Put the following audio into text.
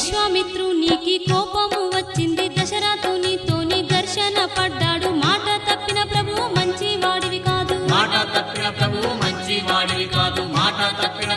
విశ్వామిత్రునికి కోపము వచ్చింది. దశరథునితోని ఘర్షణ పడ్డాడు. మాట తప్పిన ప్రభువు మంచి వాడివి కాదు. మాట తప్పిన మంచి వాడివి కాదు. మాట తప్పిన